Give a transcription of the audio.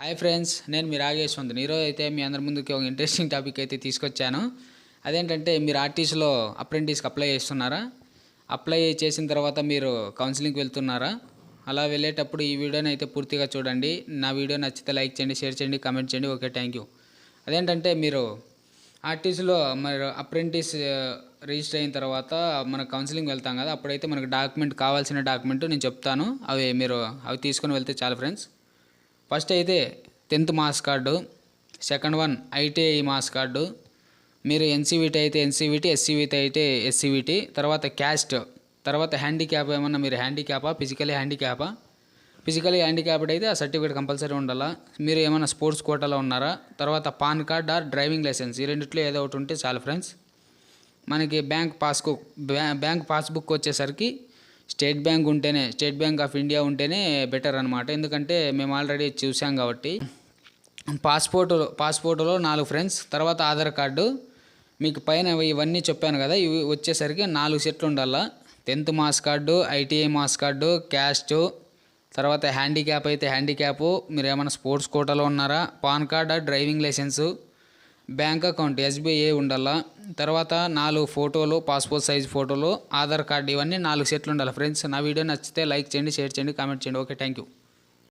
Hi friends నేను మీ రాగేష్ వంతు ఈరోజు అయితే మీ అందరి ముందుకి ఒక ఇంట్రెస్టింగ్ టాపిక్ అయితే తీసుకొచ్చాను. అదేంటంటే మీరు ఆర్టీసీలో అప్రెంటిస్కి అప్లై చేస్తున్నారా? అప్లై చేసిన తర్వాత మీరు కౌన్సిలింగ్కి వెళ్తున్నారా? అలా వెళ్ళేటప్పుడు ఈ వీడియోని అయితే పూర్తిగా చూడండి. నా వీడియో నచ్చితే లైక్ చేయండి షేర్ చేయండి కామెంట్ చేయండి. ఓకే థ్యాంక్ యూ అదేంటంటే మీరు ఆర్టీసీలో మరి అప్రెంటిస్ రిజిస్టర్ అయిన తర్వాత మన కౌన్సిలింగ్ వెళ్తాం కదా అప్పుడైతే మనకు డాక్యుమెంట్ కావాల్సిన డాక్యుమెంట్ నేను చెప్తాను. అవి మీరు అవి తీసుకొని వెళ్తే చాలు ఫ్రెండ్స్ ఫస్ట్ అయితే tenth marks card second one ITI marks card మీరు ఎన్సీవిటీ అయితే ఎన్సీవిటీ ఎస్సీవిటీ అయితే ఎస్సీవిటీ తర్వాత క్యాస్ట్ తర్వాత హ్యాండిక్యాప్ ఏమన్నా మీరు హ్యాండిక్యాపా ఫిజికలీ హ్యాండిక్యాపా? ఫిజికలీ హ్యాండిక్యాప్డ్ అయితే ఆ సర్టిఫికేట్ కంపల్సరీ ఉండాలా? మీరు ఏమైనా స్పోర్ట్స్ కోటాలో ఉన్నారా? తర్వాత PAN card or driving licence ఈ రెండిట్లో ఏదో ఒకటి ఉంటే చాలు ఫ్రెండ్స్. మనకి బ్యాంక్ పాస్బుక్ బ్యాంక్ పాస్బుక్ వచ్చేసరికి స్టేట్ బ్యాంక్ ఉంటేనే స్టేట్ బ్యాంక్ ఆఫ్ ఇండియా ఉంటేనే బెటర్ అనమాట ఎందుకంటే మేము ఆల్రెడీ చూసాం కాబట్టి. పాస్పోర్ట్ పాస్పోర్ట్లో నాలుగు ఫ్రెండ్స్ తర్వాత ఆధార్ కార్డు మీకు పైన ఇవన్నీ చెప్పాను కదా ఇవి వచ్చేసరికి నాలుగు సెట్లు ఉండాలా. Tenth marks card ITI marks card caste తర్వాత హ్యాండిక్యాప్ అయితే హ్యాండిక్యాప్ మీరు ఏమైనా స్పోర్ట్స్ కోటాలో ఉన్నారా PAN కార్డా driving licence bank account SBI ఉండాలా? తర్వాత నాలుగు ఫోటోలు పాస్పోర్ట్ సైజ్ ఫోటోలు ఆధార్ కార్డు ఇవన్నీ నాలుగు సెట్లు ఉండాలి. ఫ్రెండ్స్ నా వీడియో నచ్చితే లైక్ చేయండి షేర్ చేయండి కామెంట్ చేయండి. Okay thank you.